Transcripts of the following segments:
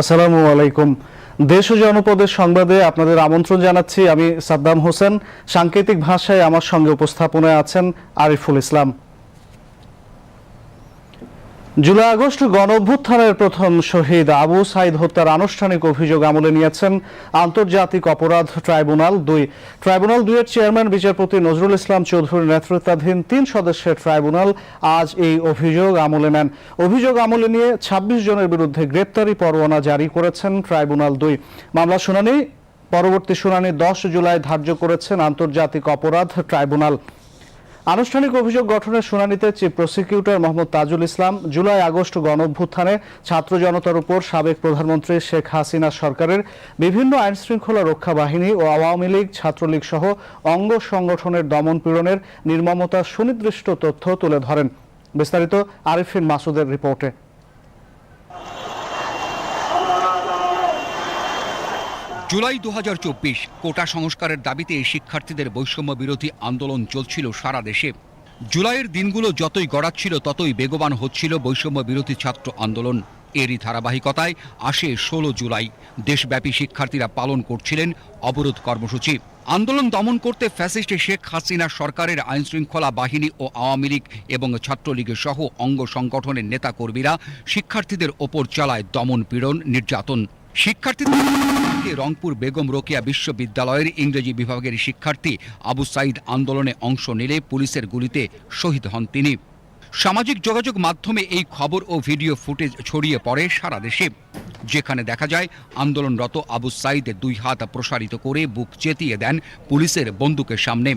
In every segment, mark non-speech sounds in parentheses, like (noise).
আসসালামু আলাইকুম। দেশ ও জনপদের সংবাদে আপনাদের আমন্ত্রণ জানাচ্ছি আমি সাদ্দাম হোসেন। সাংকেতিক ভাষায় আমার সঙ্গে উপস্থাপনায় আছেন আরিফুল ইসলাম। জুলাই আগস্ট গণ অভ্যুত্থানের প্রথম শহীদ আবু সাইদ হত্যার আনুষ্ঠানিক অভিযোগ আমলে নিয়েছেন আন্তর্জাতিক অপরাধ ট্রাইব্যুনাল দুই। ট্রাইব্যুনাল দুইয়ের চেয়ারম্যান বিচারপতি নজরুল ইসলাম চৌধুরীর নেতৃত্বাধীন তিন সদস্যের ট্রাইব্যুনাল আজ এই অভিযোগ আমলে নেন। অভিযোগ আমলে নিয়ে ২৬ জনের বিরুদ্ধে গ্রেপ্তারি পরোয়ানা জারি করেছেন ট্রাইব্যুনাল দুই। মামলা শুনানি, পরবর্তী শুনানি দশ জুলাই ধার্য করেছেন আন্তর্জাতিক অপরাধ ট্রাইব্যুনাল। আনুষ্ঠানিক অভিযোগ গঠনের শুনানিতে chief prosecutor Mohammad Tajul Islam July August গণঅভ্যুত্থানে ছাত্র জনতার উপর সাবেক প্রধানমন্ত্রী শেখ হাসিনা সরকারের বিভিন্ন আইন শৃঙ্খলা রক্ষা বাহিনী ও আওয়ামী লীগ, ছাত্রলীগ সহ অঙ্গ সংগঠনের দমন পীড়নের নির্মমতার সুনির্দিষ্ট তথ্য তুলে ধরেন। বিস্তারিত আরিফিন মাসুদের রিপোর্টে। জুলাই দু হাজার চব্বিশ কোটা সংস্কারের দাবিতে শিক্ষার্থীদের বৈষম্য বিরোধী আন্দোলন চলছিল সারা দেশে। জুলাইয়ের দিনগুলো যতই গড়াচ্ছিল, ততই বেগবান হচ্ছিল বৈষম্য বিরোধী ছাত্র আন্দোলন। এরই ধারাবাহিকতায় আসে ষোলো জুলাই। দেশব্যাপী শিক্ষার্থীরা পালন করছিলেন অবরোধ কর্মসূচি। আন্দোলন দমন করতে ফ্যাসিস্ট শেখ হাসিনা সরকারের আইনশৃঙ্খলা বাহিনী ও আওয়ামী লীগ এবং ছাত্রলীগের সহ অঙ্গ সংগঠনের নেতাকর্মীরা শিক্ষার্থীদের ওপর চালায় দমন পীড়ন, নির্যাতন। শিক্ষার্থীদের রংপুর বেগম রোকেয়া বিশ্ববিদ্যালয়ের ইংরেজি বিভাগের শিক্ষার্থী আবু সাইদ আন্দোলনে অংশ নিলে পুলিশের গুলিতে শহীদ হন তিনি। সামাজিক যোগাযোগ মাধ্যমে এই খবর ও ভিডিও ফুটেজ ছড়িয়ে পড়ে সারা দেশে। যেখানে দেখা যায়, আন্দোলনরত আবু সাইদের দুই হাত প্রসারিত করে বুক চেতিয়ে দেন পুলিশের বন্দুকের সামনে।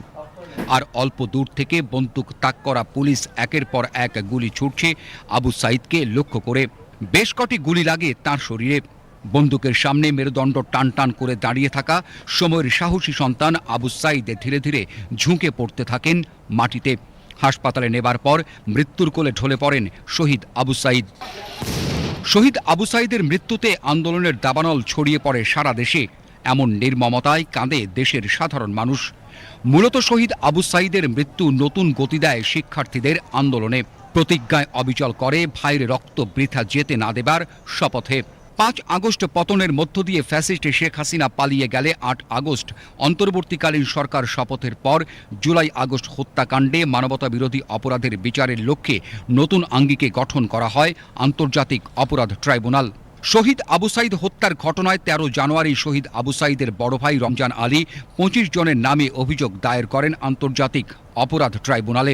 আর অল্প দূর থেকে বন্দুক তাক করা পুলিশ একের পর এক গুলি ছুটছে আবু সাইদকে লক্ষ্য করে। বেশ কটি গুলি লাগে তার শরীরে। বন্দুকের সামনে মেরুদণ্ড টান টান করে দাঁড়িয়ে থাকা সময়ের সাহসী সন্তান আবু সাইদ ধীরে ধীরে ঝুঁকে পড়তে থাকেন মাটিতে। হাসপাতালে নেবার পর মৃত্যুর কোলে ঢলে পড়েন শহীদ আবু সাইদ। শহীদ আবু সাইদের মৃত্যুতে আন্দোলনের দাবানল ছড়িয়ে পড়ে সারা দেশে। এমন নির্মমতায় কাঁদে দেশের সাধারণ মানুষ। মূলত শহীদ আবু সাইদের মৃত্যু নতুন গতি দেয় শিক্ষার্থীদের আন্দোলনে। প্রতিজ্ঞায় অবিচল করে ভাইয়ের রক্ত বৃথা যেতে না দেবার শপথে। পাঁচ আগস্ট পতনের মধ্য দিয়ে ফ্যাসিস্ট শেখ হাসিনা পালিয়ে গেলে আট আগস্ট অন্তর্বর্তীকালীন সরকার শপথের পর জুলাই আগস্ট হত্যাকাণ্ডে মানবতা বিরোধী অপরাধের বিচারের লক্ষ্যে নতুন আঙ্গিকে গঠন করা হয় আন্তর্জাতিক অপরাধ ট্রাইব্যুনাল। শহীদ আবু সাইদ হত্যার ঘটনায় তেরো জানুয়ারি শহীদ আবু সাইদের বড় ভাই রমজান আলী পঁচিশ জনের নামে অভিযোগ দায়ের করেন আন্তর্জাতিক অপরাধ ট্রাইব্যুনালে।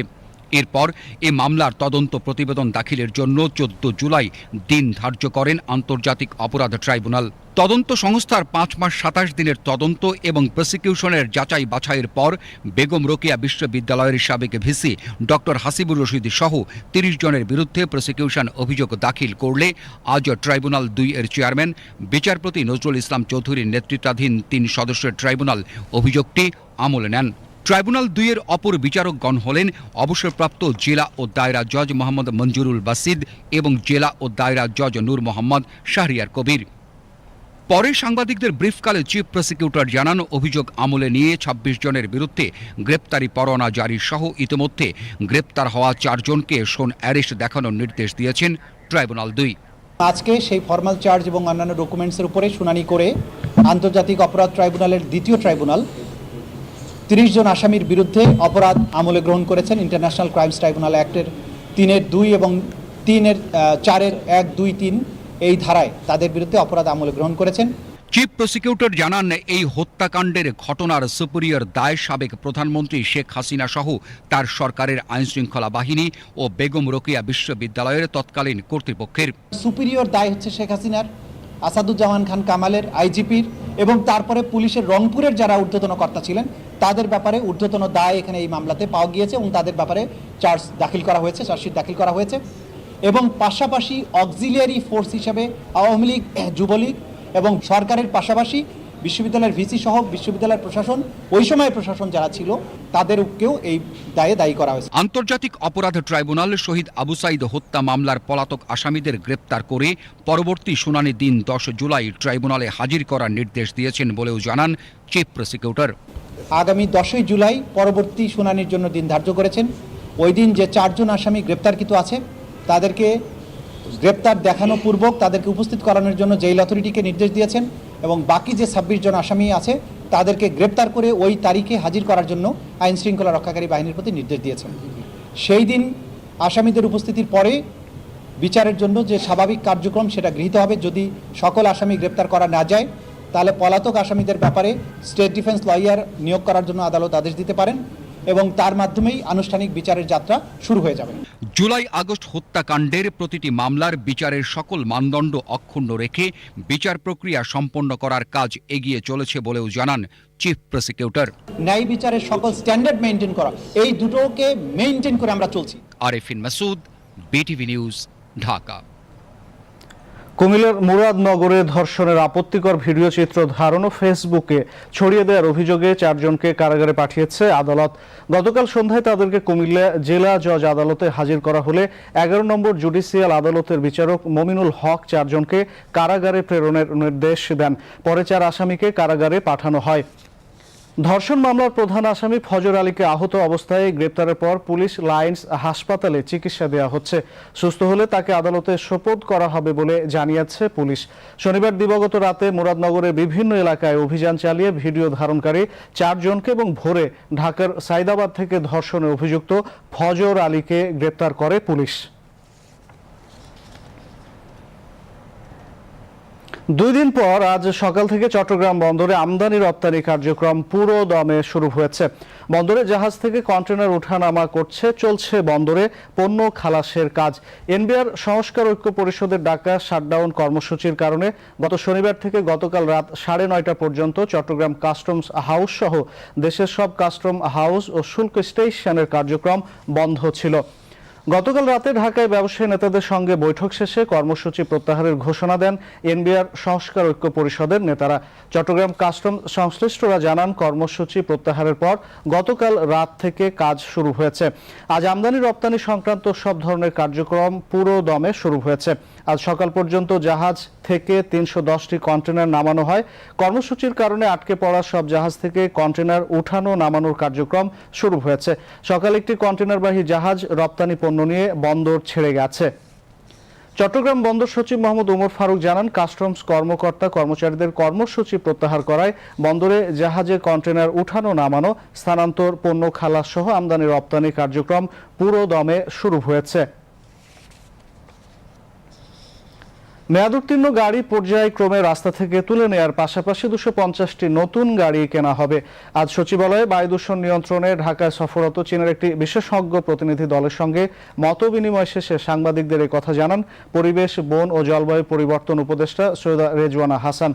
এরপর এ মামলার তদন্ত প্রতিবেদন দাখিলের জন্য চোদ্দ জুলাই দিন ধার্য করেন আন্তর্জাতিক অপরাধ ট্রাইব্যুনাল। তদন্ত সংস্থার পাঁচ মাস সাতাশ দিনের তদন্ত এবং প্রসিকিউশনের যাচাই বাছাইয়ের পর বেগম রোকেয়া বিশ্ববিদ্যালয়ের সাবেক ভিসি ডক্টর হাসিবুর রশিদ সহ তিরিশ জনের বিরুদ্ধে প্রসিকিউশন অভিযোগ দাখিল করলে আজ ট্রাইব্যুনাল দুই এর চেয়ারম্যান, বিচারপতি নজরুল ইসলাম চৌধুরীর নেতৃত্বাধীন তিন সদস্যের ট্রাইব্যুনাল অভিযোগটি আমলে নেন। ট্রাইব্যুনাল দুইয়ের অপর বিচারকগণ হলেন অবসরপ্রাপ্ত জেলা ও দায়রা জজ মোহাম্মদ মঞ্জুরুল বাসিদ এবং জেলা ও দায়রা জজ নূর মোহাম্মদ শাহরিয়ার কবির। পরে সাংবাদিকদের ব্রিফকালে চিফ প্রসিকিউটর জানান, অভিযোগ আমলে নিয়ে ২৬ জনের বিরুদ্ধে গ্রেপ্তারি পরোয়ানা জারি সহ ইতিমধ্যে গ্রেপ্তার হওয়া চারজনকে সোন অ্যারেস্ট দেখানোর নির্দেশ দিয়েছেন ট্রাইব্যুনাল দুই। আজকে সেই ফর্মাল চার্জ এবং অন্যান্য ডকুমেন্টসের উপরে শুনানি করে আন্তর্জাতিক অপরাধ ট্রাইব্যুনালের দ্বিতীয় ট্রাইব্যুনাল তিরিশ জন আসামির বিরুদ্ধে অপরাধ আমলে গ্রহণ করেছেন ইন্টারন্যাশনাল ক্রাইমস ট্রাইব্যুনাল অ্যাক্টের তিনের দুই এবং তিনের চারের এক দুই তিন এই ধারায় তাদের বিরুদ্ধে অপরাধ আমলে গ্রহণ করেছেন। চিফ প্রসিকিউটর জানান এই হত্যাকাণ্ডের ঘটনার সুপিরিয়র দায় সাবেক প্রধানমন্ত্রী শেখ হাসিনা সহ তার সরকারের আইনশৃঙ্খলা বাহিনী ও বেগম রোকেয়া বিশ্ববিদ্যালয়ের তৎকালীন কর্তৃপক্ষের। সুপিরিয়র দায় হচ্ছে শেখ হাসিনার। আসাদুজ্জামান খান কামালের আইজিপির এবং তারপরে পুলিশের রংপুরের যারা ঊর্ধ্বতন কর্তা ছিলেন, তাদের ব্যাপারে ঊর্ধ্বতন দায় এখানে এই মামলাতে পাওয়া গিয়েছে এবং তাদের ব্যাপারে চার্জ দাখিল করা হয়েছে চার্জশিট দাখিল করা হয়েছে। এবং পাশাপাশি অক্সিলিয়ারি ফোর্স হিসেবে আওয়ামী লীগ, (clears throat) যুবলীগ এবং সরকারের পাশাপাশি বিশ্ববিদ্যালয়ের ভিসি সহ বিশ্ববিদ্যালয়ের প্রশাসন ওই সময় প্রশাসন যারা ছিল তাদেরকেও এই দায়ে দায়ী করা হয়েছে। আন্তর্জাতিক অপরাধ ট্রাইব্যুনাল শহীদ আবু সাইদ হত্যা মামলার পলাতক আসামিদের গ্রেপ্তার করে পরবর্তী শুনানি দিন দশ জুলাই ট্রাইব্যুনালে হাজির করার নির্দেশ দিয়েছেন বলেও জানান চিফ প্রসিকিউটর। আগামী দশই জুলাই পরবর্তী শুনানির জন্য দিন ধার্য করেছেন। ওই দিন যে চারজন আসামি গ্রেপ্তারকৃত আছে তাদেরকে গ্রেপ্তার দেখানো পূর্বক তাদেরকে উপস্থিত করানোর জন্য জেল অথরিটিকে নির্দেশ দিয়েছেন। এবং বাকি যে ছাব্বিশ জন আসামি আছে, তাদেরকে গ্রেপ্তার করে ওই তারিখে হাজির করার জন্য আইন শৃঙ্খলা রক্ষাকারী বাহিনীর প্রতি নির্দেশ দিয়েছেন। সেই দিন আসামিদের উপস্থিতির পরে বিচারের জন্য যে স্বাভাবিক কার্যক্রম সেটা গৃহীত হবে, যদি সকল আসামি গ্রেপ্তার করা না যায়, তাহলে পলাতক আসামিদের ব্যাপারে স্টেট ডিফেন্স লয়ার নিয়োগ করার জন্য আদালত আদেশ দিতে পারেন। এবং তার মাধ্যমেই আনুষ্ঠানিক বিচারের যাত্রা শুরু হয়ে যাবে। জুলাই আগস্ট হত্যাকাণ্ডের প্রতিটি মামলার বিচারের সকল মানদণ্ড অক্ষুণ্ণ রেখে বিচার প্রক্রিয়া সম্পন্ন করার কাজ এগিয়ে চলেছে বলেও জানান চিফ প্রসিকিউটর। ন্যায় বিচারের সকল স্ট্যান্ডার্ড মেনটেন করা এই দুটোকে মেনটেন করে আমরা চলছি। Arefin Masud BTV news Dhaka. কুমিল্লার মুরাদনগরে ধর্ষণের আপত্তিকর ভিডিও চিত্র ধারণ ও ফেসবুকে ছড়িয়ে দেওয়ার অভিযোগে চারজনকে কারাগারে পাঠিয়েছে আদালত। গতকাল সন্ধ্যায় তাদেরকে কুমিল্লা জেলা জজ আদালতে হাজির করা হলে এগারো নম্বর জুডিশিয়াল আদালতের বিচারক মমিনুল হক চারজনকে কারাগারে প্রেরণের নির্দেশ দেন। পরে চার আসামিকে কারাগারে পাঠানো হয়। ধর্ষণ মামলার প্রধান আসামি ফজর আলীকে আহত অবস্থায় গ্রেপ্তারের পর পুলিশ লাইন্স হাসপাতালে চিকিৎসা দেওয়া হচ্ছে। সুস্থ হলে তাকে আদালতে সোপর্দ করা হবে বলে জানিয়েছে পুলিশ। শনিবার দিবগত রাতে মুরাদনগরের বিভিন্ন এলাকায় অভিযান চালিয়ে ভিডিও ধারণকারী চারজনকে এবং ভোরে ঢাকার সাইদাবাদ থেকে ধর্ষণে অভিযুক্ত ফজর আলীকে গ্রেপ্তার করে পুলিশ। দুই দিন পর আজ সকাল থেকে চট্টগ্রাম বন্দরে আমদানি রপ্তানি কার্যক্রম পুরো দমে শুরু হয়েছে। বন্দরে জাহাজ থেকে কন্টেনার ওঠানামা করছে, চলছে বন্দরে পণ্য খালাসের কাজ। এনবিআর সংস্কার ঐক্য পরিষদের ডাকা শাটডাউন কর্মসূচির কারণে গত শনিবার থেকে গতকাল রাত সাড়ে নয়টা পর্যন্ত চট্টগ্রাম কাস্টমস হাউস সহ দেশের সব কাস্টম হাউস ও শুল্ক স্টেশনের কার্যক্রম বন্ধ ছিল। গতকাল রাতে ঢাকায় ব্যবসায়ী নেতাদের সঙ্গে বৈঠক শেষে কর্মসূচি প্রত্যাহারের ঘোষণা দেন এনবিআর সংস্কার ঐক্য পরিষদের নেতারা। চট্টগ্রাম কাস্টম সংশ্লিষ্টরা জানান, কর্মসূচি প্রত্যাহারের পর গতকাল রাত থেকে কাজ শুরু হয়েছে। আজ আমদানি রপ্তানি সংক্রান্ত সব ধরনের কার্যক্রম পুরো দমে শুরু হয়েছে। আজ সকাল পর্যন্ত জাহাজ থেকে তিনশো দশটি কন্টেনার নামানো হয়। কর্মসূচির কারণে আটকে পড়া সব জাহাজ থেকে কন্টেনার উঠানো নামানোর কার্যক্রম শুরু হয়েছে। সকালে একটি কন্টেনারবাহী জাহাজ রপ্তানি পণ্য নিয়ে বন্দর ছেড়ে গেছে। চট্টগ্রাম বন্দর সচিব মোহাম্মদ উমর ফারুক জানান, কাস্টমস কর্মকর্তা কর্মচারীদের কর্মসূচি প্রত্যাহার করায় বন্দরে জাহাজে কন্টেনার উঠানো নামানো, স্থানান্তর পণ্য খালাস সহ আমদানি রপ্তানি কার্যক্রম পুরো দমে শুরু হয়েছে। মেয়াদোত্তীর্ণ গাড়ি পর্যায়ক্রমে রাস্তা থেকে তুলে নেয়ার পাশাপাশি দুশো পঞ্চাশটি নতুন গাড়ি কেনা হবে। আজ সচিবালয়ে বায়ু দূষণ নিয়ন্ত্রণে ঢাকায় সফররত চীনের একটি বিশেষজ্ঞ প্রতিনিধি দলের সঙ্গে মত বিনিময় শেষে সাংবাদিকদের কথা জানান পরিবেশ, বন ও জলবায়ু পরিবর্তন উপদেষ্টা সৈয়দা রেজওয়ানা হাসান।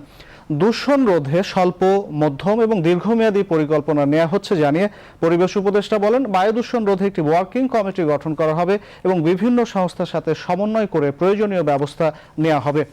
দূষণ রোধে স্বল্প, মধ্যম এবং দীর্ঘমেয়াদী পরিকল্পনা নেওয়া হচ্ছে জানিয়ে পরিবেশ উপদেষ্টা বলেন বায়ু দূষণ রোধে একটি ওয়ার্কিং কমিটি গঠন করা হবে এবং বিভিন্ন সংস্থার সাথে সমন্বয় করে প্রয়োজনীয় ব্যবস্থা নেওয়া হবে।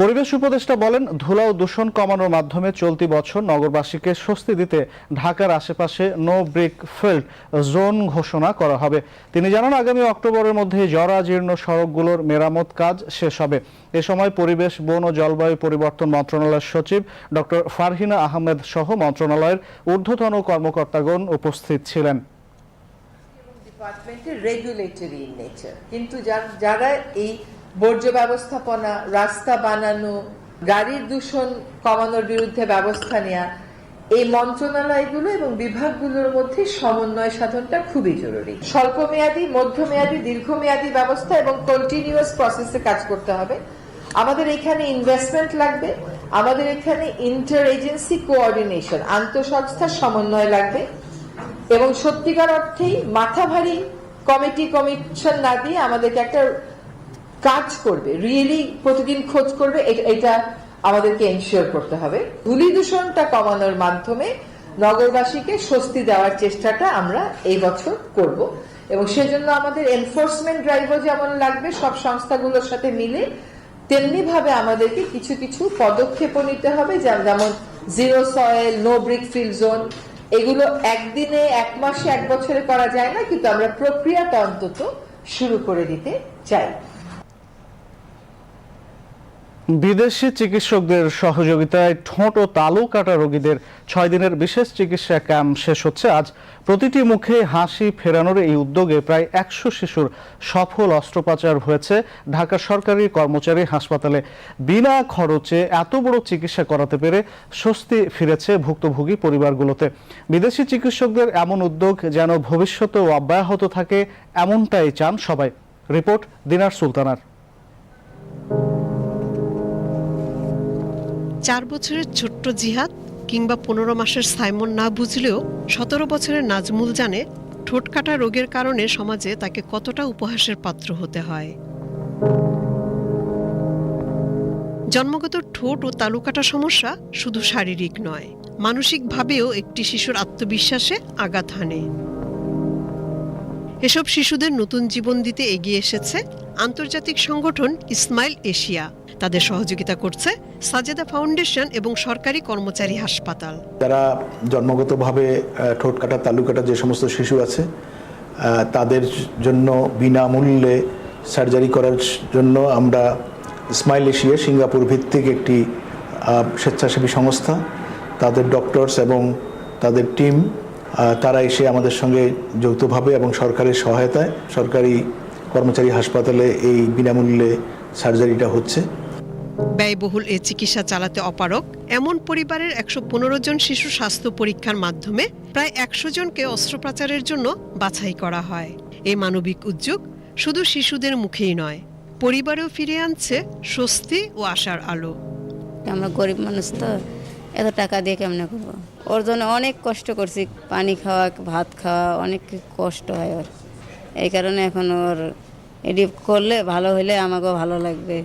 পরিবেশ উপদেষ্টা বলেন, ধুলা ও দূষণ কমানোর মাধ্যমে চলতি বছর নগরবাসীকে স্বস্তি দিতে ঢাকার আশেপাশে নো ব্রিক ফিল্ড জোন ঘোষণা করা হবে। তিনি জানান, আগামী অক্টোবরের মধ্যে জরাজীর্ণ সড়কগুলোর মেরামত কাজ শেষ হবে। এ সময় পরিবেশ, বন ও জলবায়ু পরিবর্তন মন্ত্রণালয়ের সচিব ডক্টর ফারহিনা আহমেদ সহ মন্ত্রণালয়ের ঊর্ধ্বতন কর্মকর্তাগণ উপস্থিত ছিলেন। ডিপার্টমেন্টের রেগুলেটরি নেচার কিন্তু যারা এই বর্জ্য ব্যবস্থাপনা, রাস্তা বানানো, গাড়ির দূষণ কমানোর বিরুদ্ধে ব্যবস্থা নেওয়া এই মন্ত্রণালয়গুলো এবং বিভাগগুলোর মধ্যে সমন্বয় সাধনটা খুবই জরুরি। স্বল্পমেয়াদী, মধ্যমেয়াদী, দীর্ঘমেয়াদী ব্যবস্থা এবং কন্টিনিউয়াস প্রসেসে কাজ করতে হবে। আমাদের এখানে ইনভেস্টমেন্ট লাগবে, আমাদের এখানে ইন্টার এজেন্সি কোঅর্ডিনেশন আন্তঃসংস্থার সমন্বয় লাগবে এবং সত্যিকার অর্থেই মাথা ভারী কমিটি কমিশন না দিয়ে আমাদেরকে একটা কাজ করবে রিয়েলি প্রতিদিন খোঁজ করবে, এটা আমাদেরকে এনশিওর করতে হবে। ধূলি দূষণটা কমানোর মাধ্যমে নগরবাসীকে স্বস্তি দেওয়ার চেষ্টাটা আমরা এই বছর করব। এবং সেজন্য আমাদের এনফোর্সমেন্ট ড্রাইভও যেমন লাগবে, সব সংস্থাগুলোর সাথে মিলে তেমনি ভাবে আমাদেরকে কিছু কিছু পদক্ষেপও নিতে হবে যেম- যেমন zero soil no brick fill zone এগুলো একদিনে, এক মাসে, এক বছরে করা যায় না, কিন্তু আমরা প্রক্রিয়াটা অন্তত শুরু করে দিতে চাই। বিদেশি চিকিৎসকদের সহযোগিতায় ঠোঁট ও তালু কাটা রোগীদের ছয় দিনের বিশেষ চিকিৎসা ক্যাম্প শেষ হচ্ছে। আজ প্রতিটি মুখে হাসি ফেরানোর এই উদ্যোগে প্রায় একশো শিশুর সফল অস্ত্রোপচার হয়েছে ঢাকা সরকারি কর্মচারী হাসপাতালে। বিনা খরচে এত বড় চিকিৎসা করাতে পেরে স্বস্তি ফিরেছে ভুক্তভোগী পরিবারগুলোতে। বিদেশি চিকিৎসকদের এমন উদ্যোগ যেন ভবিষ্যতেও অব্যাহত থাকে, এমনটাই চান সবাই। রিপোর্ট দিনার সুলতানার। চার বছরের ছোট্ট জিহাদ কিংবা পনেরো মাসের সাইমন না বুঝলেও সতেরো বছরের নাজমুল জানে ঠোঁট কাটা রোগের কারণে সমাজে তাকে কতটা উপহাসের পাত্র হতে হয়। জন্মগত ঠোঁট ও তালুকাটা সমস্যা শুধু শারীরিক নয়, মানসিকভাবেও একটি শিশুর আত্মবিশ্বাসে আঘাত হানে। এসব শিশুদের নতুন জীবন দিতে এগিয়ে এসেছে আন্তর্জাতিক সংগঠন ইসমাইল এশিয়া। তাদের সহযোগিতা করছে সাজেদা ফাউন্ডেশন এবং সরকারি কর্মচারী হাসপাতাল। যারা জন্মগতভাবে ঠোঁট কাটা তালু কাটা যে সমস্ত শিশু আছে তাদের জন্য বিনামূল্যে সার্জারি করার জন্য আমরা স্মাইল এশিয়া সিঙ্গাপুর ভিত্তিক একটি স্বেচ্ছাসেবী সংস্থা। তাদের ডক্টরস এবং তাদের টিম তারা এসে আমাদের সঙ্গে যৌথভাবে এবং সরকারের সহায়তায় সরকারি কর্মচারী হাসপাতালে এই বিনামূল্যে সার্জারিটা হচ্ছে। ব্যয়বহুল এ চিকিৎসা চালাতে অপারক এমন পরিবারের একশো পনেরো জন শিশু স্বাস্থ্য পরীক্ষার মাধ্যমে প্রায় একশো জনকে অস্ত্রোপচারের জন্য বাছাই করা হয়। এই মানবিক উদ্যোগ শুধু শিশুদের মুখেই নয় পরিবারেও ফিরে আনছে স্বস্তি ও আশার আলো। আমরা গরিব মানুষ তো এত টাকা দিয়ে কেমনে করব? ওর জন্য অনেক কষ্ট করছি। পানি খাওয়া ভাত খাওয়া অনেক কষ্ট হয় ওর। এই কারণে এখন ওর এডি করলে ভালো হলে আমাকেও ভালো লাগবে।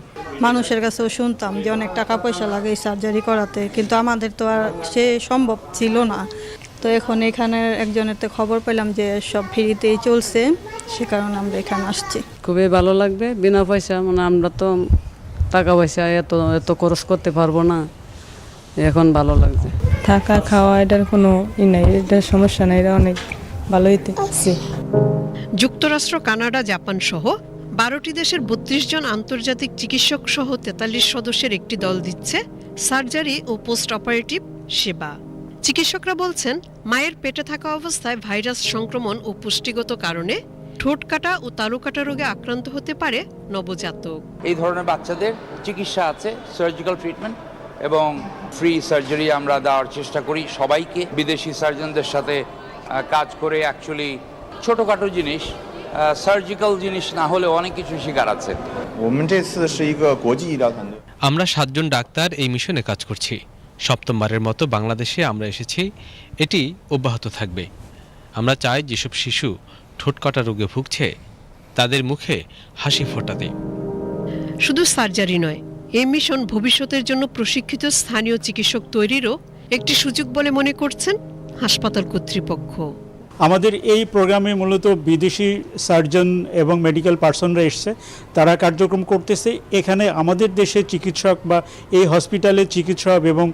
মানুষের কাছেও শুনতাম যে অনেক টাকা পয়সা লাগে এই সার্জারি করাতে কিন্তু আমাদের তো আর সে সম্ভব ছিল না। তো এখন এখানে একজনের তো খবর পেলাম যে সব ফ্রিতেই চলছে সে কারণে আমরা এখানে আসছি। খুবই ভালো লাগবে বিনা পয়সা মানে আমরা তো টাকা পয়সা এত এত খরচ করতে পারব না এখন ভালো লাগছে থাকা খাওয়া এটার কোনো ই নাই এটার সমস্যা নাই এটা অনেক ভালোই আছে যুক্তরাষ্ট্র কানাডা জাপান সহ বারোটি দেশের বত্রিশ জন আন্তর্জাতিক চিকিৎসক সহ তেতাল্লিশ সদস্যের একটি দল দিচ্ছে সার্জারি ও পোস্ট অপারেটিভ সেবা। চিকিৎসকরা বলছেন মায়ের পেটে থাকা অবস্থায় ভাইরাস সংক্রমণ ও পুষ্টিগত কারণে ঠোঁট কাটা ও তালু কাটা রোগে আক্রান্ত হতে পারে নবজাতক। এই ধরনের বাচ্চাদের চিকিৎসা আছে সার্জিক্যাল ট্রিটমেন্ট এবং ফ্রি সার্জারি আমরা দেওয়ার চেষ্টা করি। সবাইকে বিদেশি সার্জনদের সাথে কাজ করে অ্যাকচুয়ালি ছোটোখাটো জিনিস সার্জিক্যাল জিনিস না হলে অনেক কিছু শিকার আছে। আমরা সাতজন ডাক্তার এই মিশনে কাজ করছি। সপ্তমবারের মতো বাংলাদেশে আমরা এসেছি। এটি অব্যাহত থাকবে। আমরা চাই যেসব শিশু ঠোঁটকাটা রোগে ভুগছে তাদের মুখে হাসি ফোটাতে। শুধু সার্জারি নয় এই মিশন ভবিষ্যতের জন্য প্রশিক্ষিত স্থানীয় চিকিৎসক তৈরিরও একটি সুযোগ বলে মনে করছেন হাসপাতাল কর্তৃপক্ষ। আমাদের এই প্রোগ্রামে মূলত বিদেশি সার্জন এবং মেডিকেল পার্সনরা এসছে, তারা কার্যক্রম করতেছে। এখানে আমাদের দেশে চিকিৎসক বা এই হসপিটালের চিকিৎসক এবং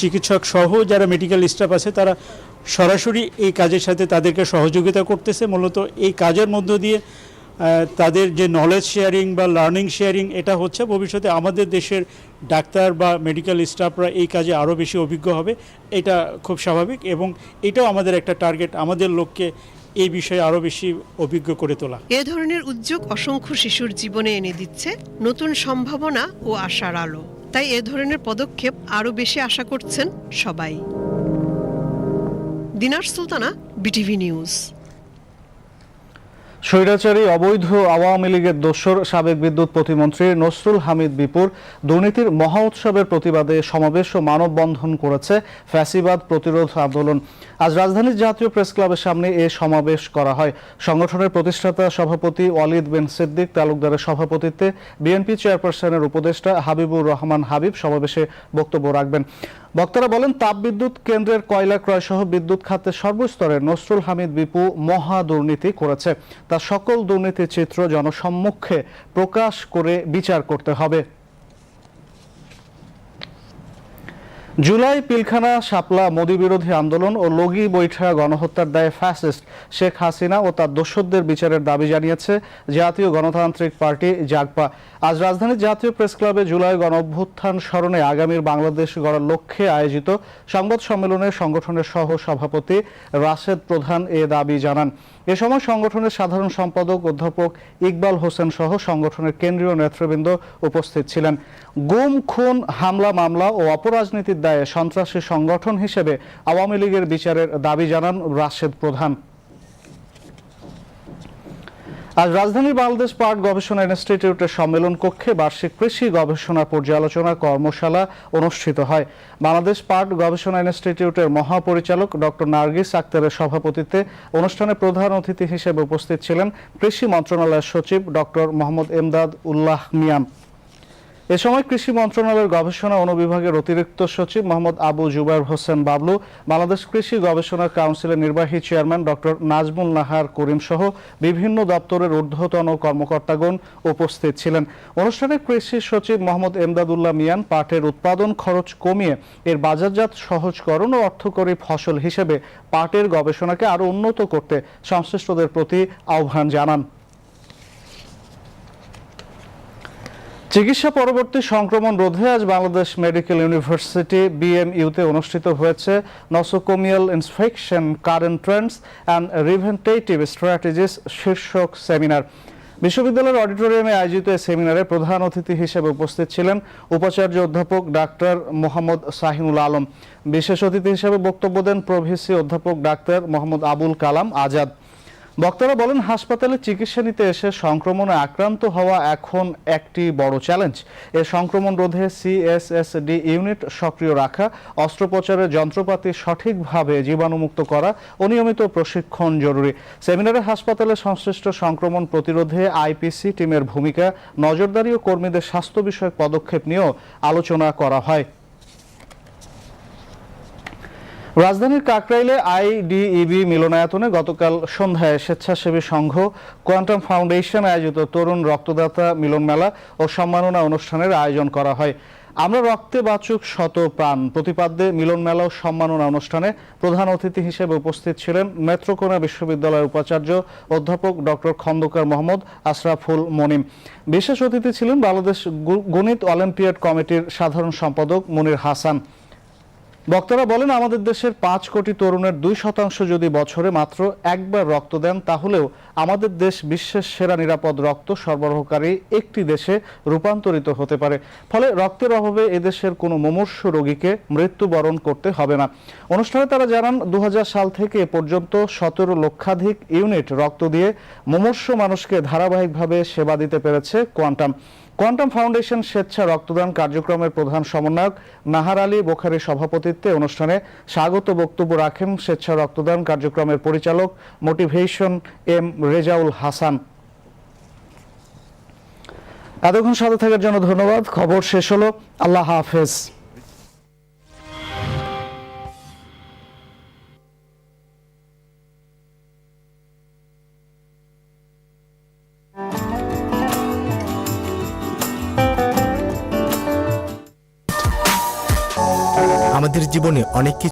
চিকিৎসক সহ যারা মেডিকেল স্টাফ আছে, তারা সরাসরি এই কাজের সাথে তাদেরকে সহযোগিতা করতেছে। মূলত এই কাজের মধ্য দিয়ে তাদের যে নলেজ শেয়ারিং বা লার্নিং শেয়ারিং এটা হচ্ছে ভবিষ্যতে আমাদের দেশের ডাক্তার বা মেডিকেল স্টাফরা এই কাজে আরও বেশি অভিজ্ঞ হবে। এটা খুব স্বাভাবিক এবং এটাও আমাদের একটা টার্গেট আমাদের লোককে এই বিষয়ে আরও বেশি অভিজ্ঞ করে তোলা। এ ধরনের উদ্যোগ অসংখ্য শিশুর জীবনে এনে দিচ্ছে, নতুন সম্ভাবনা ও আশার আলো। তাই এ ধরনের পদক্ষেপ আরও বেশি আশা করছেন সবাই। Dinar Sultana, BTV news. স্বৈরাচারী অবৈধ আওয়ামী লীগের দোসর সাবেক বিদ্যুৎ প্রতিমন্ত্রী নসরুল হামিদ বিপুর দুর্নীতির মহা উৎসবের প্রতিবাদে সমাবেশ ও মানববন্ধন করেছে ফ্যাসিবাদ প্রতিরোধ আন্দোলন। আজ রাজধানীর জাতীয় প্রেস ক্লাবের সামনে এ সমাবেশ করা হয়। সংগঠনের প্রতিষ্ঠাতা সভাপতি ওয়ালিদ বিন সিদ্দিক, তালুকদারের সভাপতিত্বে বিএনপি চেয়ারপারসনের উপদেষ্টা হাবিবুর রহমান হাবিব সমাবেশে বক্তব্য রাখবেন। বক্তারা বলেন, তাপবিদ্যুৎ কেন্দ্রের কয়লা ক্রয় সহ বিদ্যুৎ খাতে সর্বস্তরে নসরুল হামিদ বিপু মহা দুর্নীতি করেছে। তার সকল দুর্নীতির চিত্র জনসম্মুখে প্রকাশ করে বিচার করতে হবে। জুলাই পিলখানা শাপলা মোদী বিরোধী আন্দোলন ও লগি বৈঠা গণহত্যার দায়ে ফ্যাসিস্ট শেখ হাসিনা ও তার দোসরদের বিচারের দাবি জানিয়েছে জাতীয় গণতান্ত্রিক পার্টি জাগপা। আজ রাজধানীর জাতীয় প্রেস ক্লাবে জুলাই গণ অভ্যুত্থান স্মরণে আগামীর বাংলাদেশ গড়ার লক্ষ্যে আয়োজিত সংবাদ সম্মেলনে সংগঠনের সহ সভাপতি রাশেদ প্রধান এ দাবি জানান। এ সময় সংগঠনের সাধারণ সম্পাদক অধ্যাপক ইকবাল হোসেন সহ সংগঠনের কেন্দ্রীয় নেতৃবৃন্দ উপস্থিত ছিলেন। গুম, খুন, হামলা, মামলা ও অপরাজনীতির দায়ে সন্ত্রাসী সংগঠন হিসেবে আওয়ামী লীগের বিচারের দাবি জানান রাশেদ প্রধান। আজ রাজধানীর বাংলাদেশ পাট গবেষণা ইনস্টিটিউটের সম্মেলন কক্ষে বার্ষিক কৃষি গবেষণা পর্যালোচনা কর্মশালা অনুষ্ঠিত হয়। বাংলাদেশ পাট গবেষণা ইনস্টিটিউটের মহাপরিচালক ডক্টর নার্গিস আক্তারের সভাপতিত্বে অনুষ্ঠানে প্রধান অতিথি হিসেবে উপস্থিত ছিলেন কৃষি মন্ত্রণালয়ের সচিব ডক্টর মোহাম্মদ এমদাদ উল্লাহ মিয়ান। এ সময় কৃষি মন্ত্রণালয়ের গবেষণা অনুবিভাগের অতিরিক্ত সচিব মোহাম্মদ আবু জুবাইর হোসেন বাবলু, বাংলাদেশ কৃষি গবেষণা কাউন্সিলের নির্বাহী চেয়ারম্যান ডক্টর নাজমুল নাহার করিম সহ বিভিন্ন দপ্তরের ঊর্ধ্বতন কর্মকর্তাগণ উপস্থিত ছিলেন। অনুষ্ঠানে কৃষি সচিব মোহাম্মদ এমদাদুল্লাহ মিয়ান পাটের উৎপাদন খরচ কমিয়ে এর বাজারজাত সহজকরণ ও অর্থকরী ফসল হিসেবে পাটের গবেষণাকে আরও উন্নত করতে সংশ্লিষ্টদের প্রতি আহ্বান জানান। চিকিৎসা পরবর্তী সংক্রমণ রোধে আজ বাংলাদেশ মেডিকেল ইউনিভার্সিটি বিএমইউতে অনুষ্ঠিত হয়েছে nosocomial infection, current trends and preventative strategies শীর্ষক সেমিনার। বিশ্ববিদ্যালয়ের অডিটোরিয়ামে আয়োজিত এই সেমিনারে প্রধান অতিথি হিসেবে উপস্থিত ছিলেন উপাচার্য অধ্যাপক ডাক্তার মোহাম্মদ সাহিনুল আলম। বিশেষ অতিথি হিসেবে বক্তব্য দেন প্রভিসি অধ্যাপক ডাক্তার মোহাম্মদ আবুল কালাম আজাদ। বক্তারা বলেন, হাসপাতালে চিকিৎসা নিতে এসে সংক্রমণে আক্রান্ত হওয়া এখন একটি বড় চ্যালেঞ্জ। এ সংক্রমণ রোধে সিএসএসডি ইউনিট সক্রিয় রাখা, অস্ত্রোপচারের যন্ত্রপাতি সঠিকভাবে জীবাণুমুক্ত করা ও নিয়মিত প্রশিক্ষণ জরুরি। সেমিনারে হাসপাতালে সংশ্লিষ্ট সংক্রমণ প্রতিরোধে আইপিসি টিমের ভূমিকা, নজরদারি ও কর্মীদের স্বাস্থ্য বিষয়ক পদক্ষেপ নিয়েও আলোচনা করা হয়। রাজধানীর কাকরাইলে আইডিইবি মিলনায়তনে গতকাল সন্ধ্যায় স্বেচ্ছাসেবী সংঘ কোয়ান্টাম ফাউন্ডেশন আয়োজিত তরুণ রক্তদাতা মিলন মেলা ও সম্মাননা অনুষ্ঠানের আয়োজন করা হয়। আমরা রক্তে বাচুক শত প্রাণ প্রতিপাদ্যে মিলন মেলা ও সম্মাননা অনুষ্ঠানে প্রধান অতিথি হিসেবে উপস্থিত ছিলেন নেত্রকোনা বিশ্ববিদ্যালয়ের উপাচার্য অধ্যাপক ডক্টর খন্দকার মোহাম্মদ আশরাফুল মনিম। বিশেষ অতিথি ছিলেন বাংলাদেশ গণিত অলিম্পিয়াড কমিটির সাধারণ সম্পাদক মনির হাসান। বক্তারা বলেন, আমাদের দেশের পাঁচ কোটি তরুণের দুই শতাংশ যদি বছরে মাত্র একবার রক্ত দেন, তাহলেও আমাদের দেশ বিশ্বের সেরা নিরাপদ রক্ত সরবরাহকারী একটি দেশে রূপান্তরিত হতে পারে। ফলে রক্তের অভাবে এদেশের কোনো মুমূর্ষ রোগীকে মৃত্যুবরণ করতে হবে না। অনুষ্ঠানে তারা জানান দু হাজার সাল থেকে পর্যন্ত সতেরো লক্ষাধিক ইউনিট রক্ত দিয়ে মুমূর্ষ মানুষকে ধারাবাহিকভাবে সেবা দিতে পেরেছে কোয়ান্টাম। কোয়ান্টাম ফাউন্ডেশন স্বেচ্ছা রক্তদান কার্যক্রমের প্রধান সমন্বয়ক নাহার আলী বোখারের সভাপতিত্বে অনুষ্ঠানে স্বাগত বক্তব্য রাখেন স্বেচ্ছা রক্তদান কার্যক্রমের পরিচালক মোটিভেশন এম রেজাউল হাসান। এতক্ষণ সাথে থাকার জন্য ধন্যবাদ। খবর শেষ হলো। আল্লাহ হাফেজ। আমাদের জীবনে অনেক কিছু